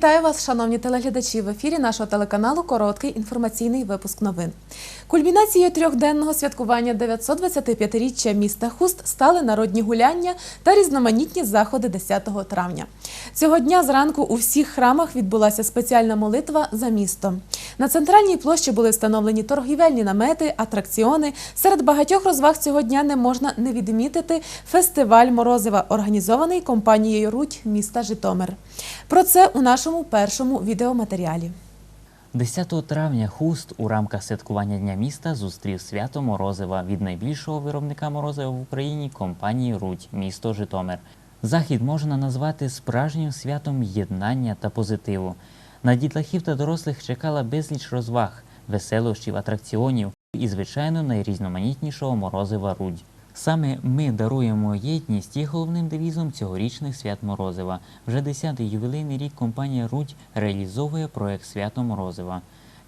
Вітаю вас, шановні телеглядачі. В ефірі нашого телеканалу короткий інформаційний випуск новин. Кульмінацією трьохденного святкування 925-річчя міста Хуст стали народні гуляння та різноманітні заходи 10 травня. Цього дня зранку у всіх храмах відбулася спеціальна молитва за місто. На центральній площі були встановлені торгівельні намети, атракціони. Серед багатьох розваг цього дня не можна не відмітити фестиваль Морозива, організований компанією Руть міста Житомир. Про це у нашому першому відеоматеріалі. 10 травня Хуст у рамках святкування Дня міста зустрів свято Морозива від найбільшого виробника морозива в Україні компанії Рудь, місто Житомир. Захід можна назвати справжнім святом єднання та позитиву. На дітлахів та дорослих чекала безліч розваг, веселощів, атракціонів і, звичайно, найрізноманітнішого морозива Рудь. Саме ми даруємо єдність є головним девізом цьогорічних свят Морозива. Вже 10-й ювілейний рік компанія Рудь реалізовує проект Свято Морозива.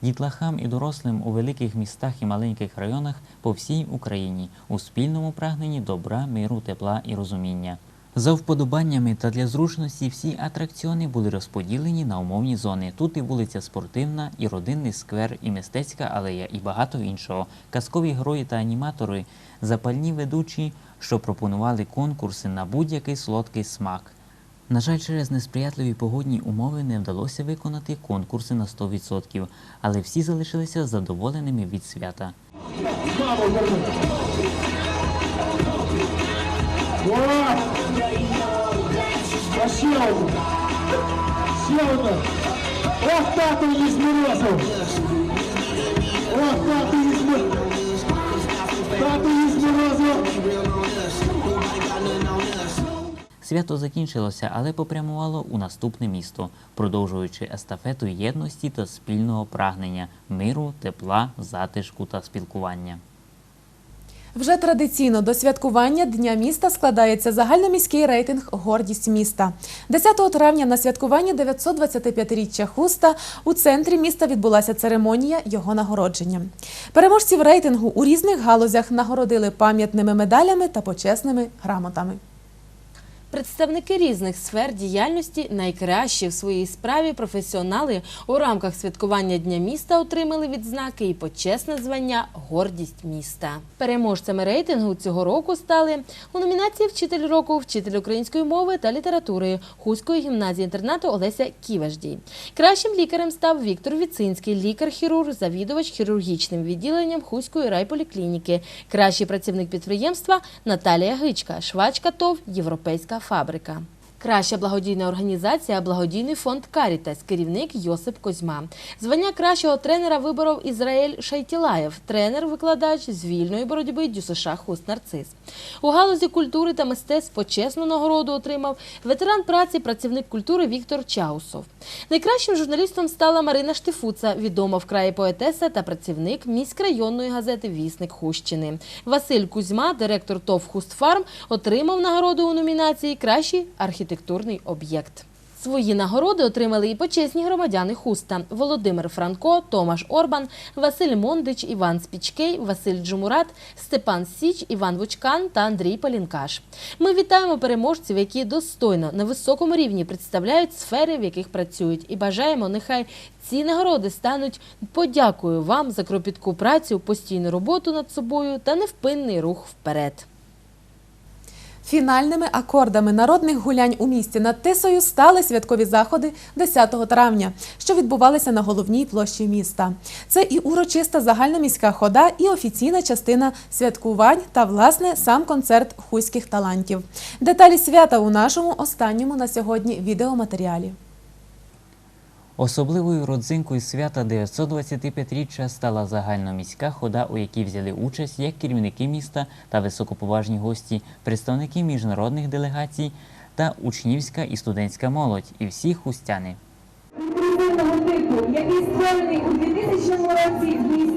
Дітлахам і дорослим у великих містах і маленьких районах по всій Україні у спільному прагненні добра, миру, тепла і розуміння. За вподобаннями та для зручності всі атракціони були розподілені на умовні зони. Тут і вулиця Спортивна, і родинний сквер, і мистецька алея, і багато іншого. Казкові герої та аніматори, запальні ведучі, що пропонували конкурси на будь-який солодкий смак. На жаль, через несприятливі погодні умови не вдалося виконати конкурси на 100%, але всі залишилися задоволеними від свята. О! Ще одну. Ох, тато її зморозив. Ох, тато її зморозив. Тато її зморозив. Свято закінчилося, але попрямувало у наступне місто, продовжуючи естафету єдності та спільного прагнення миру, тепла, затишку та спілкування. Вже традиційно до святкування Дня міста складається загальноміський рейтинг Гордість міста. 10 травня на святкування 925-річчя Хуста у центрі міста відбулася церемонія його нагородження. Переможців рейтингу у різних галузях нагородили пам'ятними медалями та почесними грамотами. Представники різних сфер діяльності, найкращі в своїй справі професіонали у рамках святкування Дня міста отримали відзнаки і почесне звання Гордість міста. Переможцями рейтингу цього року стали у номінації Вчитель року, вчитель української мови та літератури Хуської гімназії інтернату Олеся Ківаждій. Кращим лікарем став Віктор Віцинський, лікар-хірург, завідувач хірургічним відділенням Хуської райполіклініки. Кращий працівник підприємства Наталія Гичка, швачка ТОВ Європейська фабрика. Краща благодійна організація Благодійний фонд Карітас, керівник Йосип Козьма. Звання кращого тренера виборов Ізраїль Шайтілаєв, тренер-викладач з вільної боротьби ДЮСШ Хуст Нарцис. У галузі культури та мистецтв почесну нагороду отримав ветеран праці, працівник культури Віктор Чаусов. Найкращим журналістом стала Марина Штифуца, відома в краї поетеса та працівник міськрайонної газети Вісник Хущини. Василь Кузьма, директор ТОВ Хустфарм, отримав нагороду у номінації Кращий архітектурний об'єкт. Свої нагороди отримали і почесні громадяни Хуста Володимир Франко, Томаш Орбан, Василь Мондич, Іван Спічкей, Василь Джумурат, Степан Січ, Іван Вучкан та Андрій Палінкаш. Ми вітаємо переможців, які достойно на високому рівні представляють сфери, в яких працюють, і бажаємо, нехай ці нагороди стануть подякою вам за кропітку працю, постійну роботу над собою та невпинний рух вперед. Фінальними акордами народних гулянь у місті над Тисою стали святкові заходи 10 травня, що відбувалися на головній площі міста. Це і урочиста загальноміська хода, і офіційна частина святкувань та, власне, сам концерт хуських талантів. Деталі свята у нашому останньому на сьогодні відеоматеріалі. Особливою родзинкою свята 925-річчя стала загальноміська хода, у якій взяли участь як керівники міста та високоповажні гості, представники міжнародних делегацій та учнівська і студентська молодь, і всі хустяни. типу, який створений у 2000 році в місті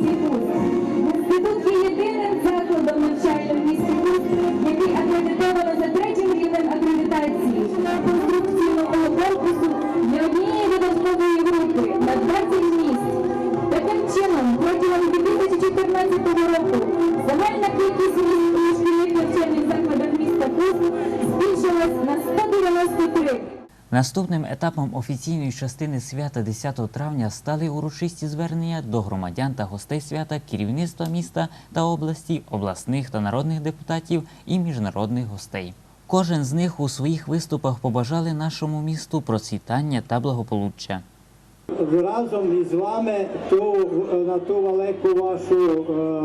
Наступним етапом офіційної частини свята 10 травня стали урочисті звернення до громадян та гостей свята, керівництва міста та області, обласних та народних депутатів і міжнародних гостей. Кожен з них у своїх виступах побажали нашому місту процвітання та благополуччя. Разом із вами ту, на ту велику вашу е,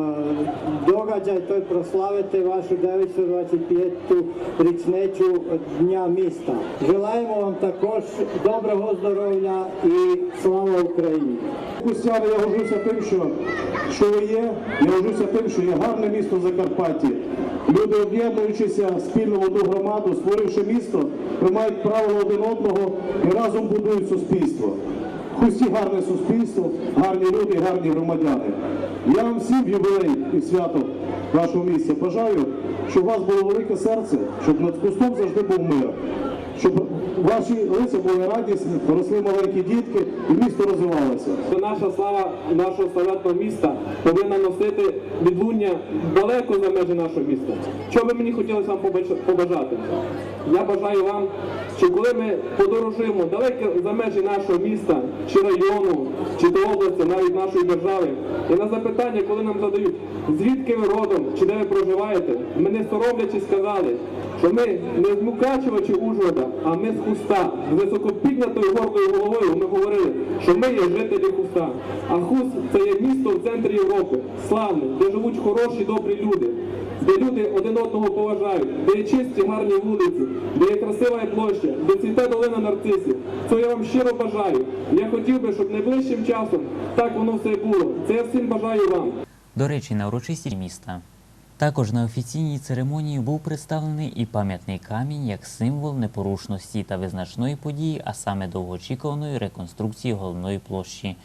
догаджай, то прославити вашу 925-ту річницю Дня міста. Желаємо вам також доброго здоров'я і слава Україні! Я горжуся тим, що, що ви є. Я горжуся тим, що є гарне місто в Закарпатті. Люди, об'єднуючися спільно в одну громаду, створивши місто, приймають правила один одного і разом будують суспільство. В Хусті гарне суспільство, гарні люди, гарні громадяни. Я вам всім юбилей і свято вашого місця бажаю, щоб у вас було велике серце, щоб над кустом завжди був мир. Щоб ваші лиця були радісні, росли маленькі дітки і місто розвивалося. наша слава нашого славетного міста повинна носити відлуння далеко за межі нашого міста. Що би мені хотілося вам побажати? Я бажаю вам, що коли ми подорожуємо далеко за межі нашого міста, чи району, чи до області, навіть нашої держави, і на запитання, коли нам задають, звідки ви родом, чи де ви проживаєте, ми не соромлячись сказали, що ми не з Мукачева чи Ужгорода, а ми з Хуста. З високопіднятою гордою головою ми говорили, що ми є жителі Хуста. А Хуст це є місто в центрі Європи, славне, де живуть хороші, добрі люди, де люди один одного поважають, де є чисті, гарні вулиці, де є красива площа, де цвіте долина нарцисів. Це я вам щиро бажаю. Я хотів би, щоб найближчим часом так воно все було. Це я всім бажаю вам. До речі, на урочисті міста. Також на офіційній церемонії був представлений і пам'ятний камінь як символ непорушності та визначної події, а саме довгоочікуваної реконструкції головної площі.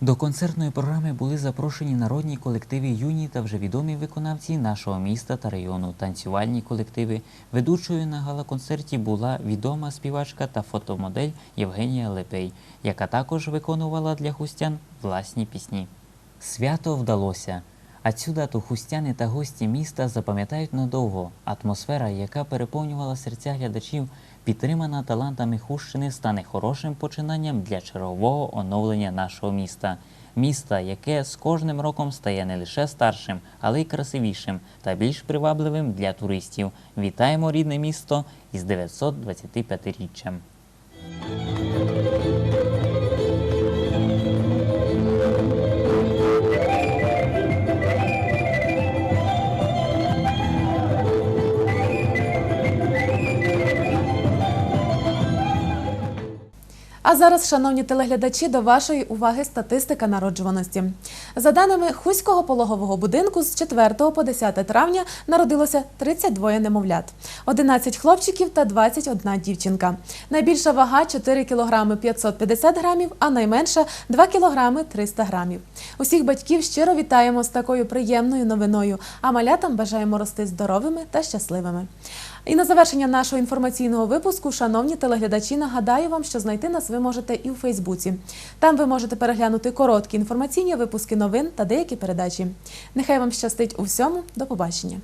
До концертної програми були запрошені народні колективи юні та вже відомі виконавці нашого міста та району, танцювальні колективи. Ведучою на гала-концерті була відома співачка та фотомодель Євгенія Лепей, яка також виконувала для хустян власні пісні. Свято вдалося. А цю дату хустяни та гості міста запам'ятають надовго. Атмосфера, яка переповнювала серця глядачів, підтримана талантами Хущини, стане хорошим починанням для чергового оновлення нашого міста. Міста, яке з кожним роком стає не лише старшим, але й красивішим та більш привабливим для туристів. Вітаємо рідне місто із 925-річчям. А зараз, шановні телеглядачі, до вашої уваги статистика народжуваності. За даними Хуського пологового будинку, з 4 по 10 травня народилося 32 немовлят, 11 хлопчиків та 21 дівчинка. Найбільша вага 4 кг 550 грамів, а найменша 2 кг 300 грамів. Усіх батьків щиро вітаємо з такою приємною новиною, а малятам бажаємо рости здоровими та щасливими. І на завершення нашого інформаційного випуску, шановні телеглядачі, нагадаю вам, що знайти нас ви можете і у Фейсбуці. Там ви можете переглянути короткі інформаційні випуски новин та деякі передачі. Нехай вам щастить у всьому. До побачення.